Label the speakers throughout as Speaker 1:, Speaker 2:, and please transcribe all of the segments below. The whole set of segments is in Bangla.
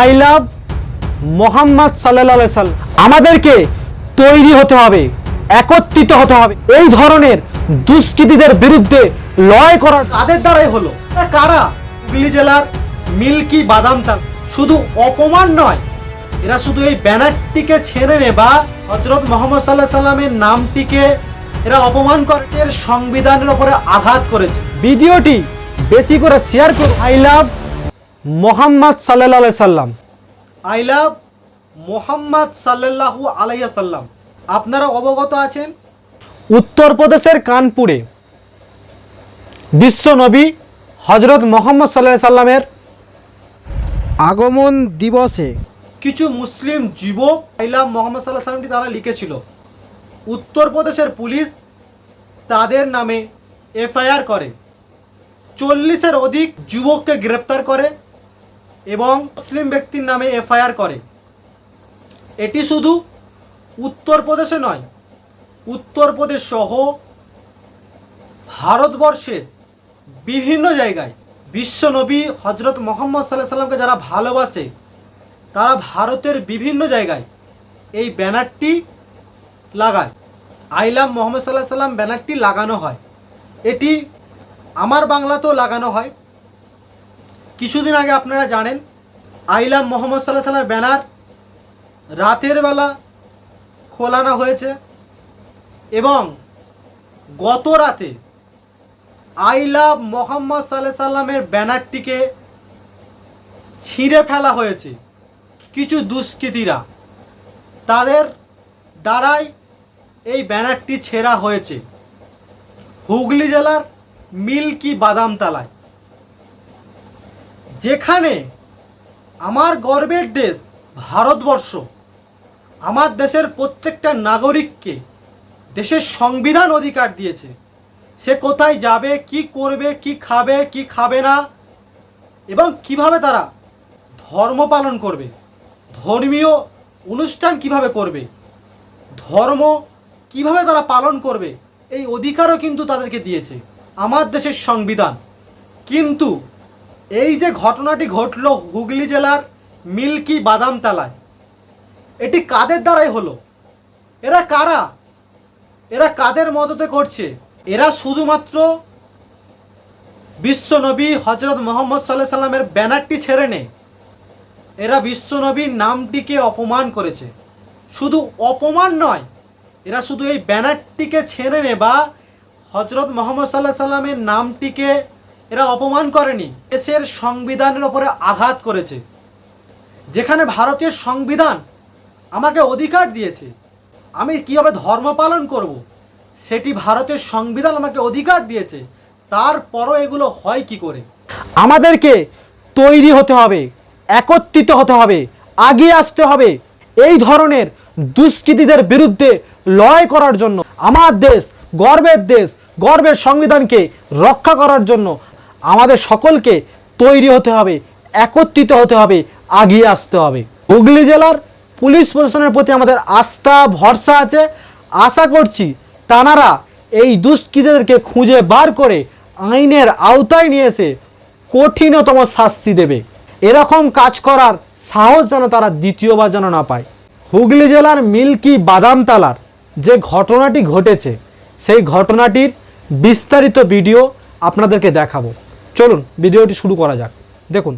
Speaker 1: আই লাভ মোহাম্মদ সাল্লাহ সাল্লাম। আমাদেরকে তৈরি হতে হবে, একত্রিত হতে হবে। এই ধরনের দুষ্কৃতীদের বিরুদ্ধে লড়াই করার তাদের দ্বারাই হলো? কারা? হুগলি জেলার মিল্কি বাদাম তাল শুধু অপমান নয়, এরা শুধু এই ব্যানারটিকে ছেড়ে নে বা হজরত মোহাম্মদ সাল্লাহ সাল্লামের নামটিকে এরা অপমান করেছে সংবিধানের উপরে আঘাত করেছে। ভিডিওটি বেশি করে শেয়ার করুন। আই লাভ মোহাম্মদ সাল্লাহ সাল্লাম। আই লাভ মোহাম্মদ সাল্লাল্লাহু আলাইয়া সাল্লাম। আপনারা অবগত আছেন? উত্তরপ্রদেশের কানপুরে বিশ্ব নবী হজরত মোহাম্মদ সাল্লাহ সাল্লামের
Speaker 2: আগমন দিবসে
Speaker 1: কিছু মুসলিম যুবক আইলাম মোহাম্মদ সাল্লাহ সাল্লামটি তারা লিখেছিল। উত্তরপ্রদেশের পুলিশ তাদের নামে এফআইআর করে। চল্লিশের অধিক যুবককে গ্রেপ্তার করে। এবং মুসলিম ব্যক্তির নামে এফআইআর করে। এটি শুধু উত্তরপ্রদেশে নয়, উত্তরপ্রদেশ সহ ভারতবর্ষের বিভিন্ন জায়গায় বিশ্বনবী হজরত মোহাম্মদ সাল্লাহ সাল্লামকে যারা ভালোবাসে, তারা ভারতের বিভিন্ন জায়গায় এই ব্যানারটি লাগায়। আইলাম মোহাম্মদ সাল্লাহ সাল্লাম ব্যানারটি লাগানো হয়। এটি আমার বাংলাতেও লাগানো হয়। কিছুদিন আগে আপনারা জানেন আইলাম মোহাম্মদ সাল্লাহ সাল্লামের ব্যানার রাতের বেলা খোলানো হয়েছে এবং গত রাতে আই লাভ মোহাম্মদ সাল্লাহ সাল্লামের ব্যানারটিকে ছিঁড়ে ফেলা হয়েছে কিছু দুষ্কৃতীরা। তাদের দ্বারাই এই ব্যানারটি ছেঁড়া হয়েছে। হুগলি জেলার মিল্কি বাদামতলায়। যেখানে আমার গর্বের দেশ ভারতবর্ষ, আমার দেশের প্রত্যেকটা নাগরিককে দেশের সংবিধান অধিকার দিয়েছে। সে কোথায় যাবে, কি করবে, কি খাবে কি খাবে না এবং কীভাবে তারা ধর্ম পালন করবে, ধর্মীয় অনুষ্ঠান কীভাবে করবে, ধর্ম কীভাবে তারা পালন করবে, এই অধিকারও কিন্তু তাদেরকে দিয়েছে। আমার দেশের সংবিধান। কিন্তু এই যে ঘটনাটি ঘটলো হুগলি জেলার মিল্কি বাদামতলায়, এটি কাদের দ্বারাই হলো? এরা কারা? এরা কাদের মদতে করছে? এরা শুধুমাত্র বিশ্বনবী হজরত মোহাম্মদ সাল্লাহ সাল্লামের ব্যানারটি ছেড়ে নেই এরা বিশ্বনবীর নামটিকে অপমান করেছে। শুধু অপমান নয়, এরা শুধু এই ব্যানারটিকে ছেড়ে নে বা হজরত মোহাম্মদ সাল্লাহ সাল্লামের নামটিকে এরা অপমান করেনি। দেশের সংবিধানের ওপরে আঘাত করেছে। যেখানে ভারতীয় সংবিধান আমাকে অধিকার দিয়েছে, আমি কীভাবে ধর্ম পালন করব। সেটি ভারতের সংবিধান আমাকে অধিকার দিয়েছে, তারপরও এগুলো হয় কি করে? আমাদেরকে তৈরি হতে হবে, একত্রিত হতে হবে, আগিয়ে আসতে হবে এই ধরনের দুষ্কৃতীদের বিরুদ্ধে লড়াই করার জন্য। আমার দেশ গর্বের দেশ, গর্বের সংবিধানকে রক্ষা করার জন্য আমাদের সকলকে তৈরি হতে হবে, একত্রিত হতে হবে, আগিয়ে আসতে হবে। হুগলি জেলার পুলিশ প্রশাসনের প্রতি আমাদের আস্থা, ভরসা আছে। আশা করছি তানারা এই দুষ্কৃতীদেরকে খুঁজে বার করে আইনের আওতায় নিয়ে এসে কঠিনতম শাস্তি দেবে। এরকম কাজ করার সাহস যেন তারা দ্বিতীয়বার যেন না পায়। হুগলি জেলার মিল্কি বাদামতালার যে ঘটনাটি ঘটেছে, সেই ঘটনাটির বিস্তারিত ভিডিও আপনাদেরকে দেখাবো। চলুন ভিডিওটি শুরু করা যাক। দেখুন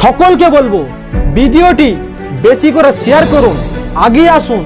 Speaker 1: সকলকে বলব ভিডিওটি বেশি করে শেয়ার করুন আগিয়ে আসুন।